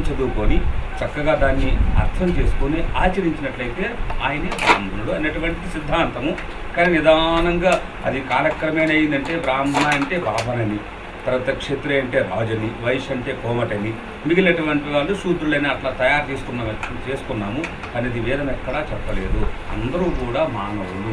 వేదం చదువుకొని చక్కగా దాన్ని అర్థం చేసుకొని ఆచరించినట్లయితే ఆయనే బ్రాహ్మణుడు అనేటువంటి సిద్ధాంతము. కానీ నిదానంగా అది కాలక్రమేణ అయిందంటే బ్రాహ్మణ అంటే బాబనని తర్వాత క్షత్రియ అంటే రాజని వైశ్య అంటే కోమటని మిగిలినటువంటి వాళ్ళు శూద్రులైన అట్లా తయారు చేసుకున్న చేసుకున్నాము. అనేది వేదం ఎక్కడా చెప్పలేదు. అందరూ కూడా మానవులు.